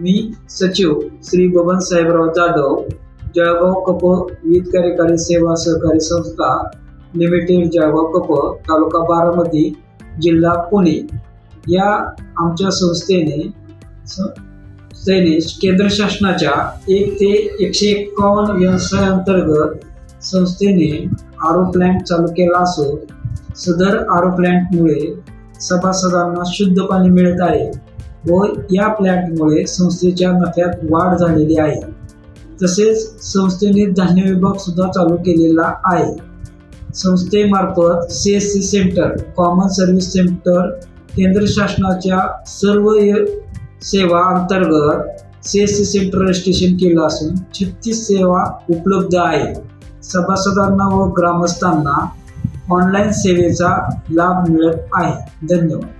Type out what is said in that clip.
मी सचिव श्री बबन साहेबराव जाधव जळगाव कप विविध कार्यकारी सेवा सहकारी संस्था लिमिटेड जळगाव कप तालुका बारामती जिल्हा पुणे. या आमच्या संस्थेने संस्थेने केंद्र शासनाच्या एक ते एकशे एक्कावन्न व्यवसायांतर्गत संस्थेने आरो प्लॅन्ट चालू केला असून सदर आरो प्लॅन्टमुळे सभासदांना शुद्ध पाणी मिळत आहे. व या प्लॅन्टमुळे संस्थेच्या नफ्यात वाढ झालेली आहे. तसेच संस्थेने धान्य विभाग सुद्धा चालू केलेला आहे. संस्थेमार्फत C S C centre common service centre केंद्र शासनाच्या सर्व सेवा अंतर्गत C S C centre registration केलं असून छत्तीस सेवा उपलब्ध आहे सभासदांना व ग्रामस्थांना ऑनलाईन सेवेचा लाभ मिळत आहे. धन्यवाद.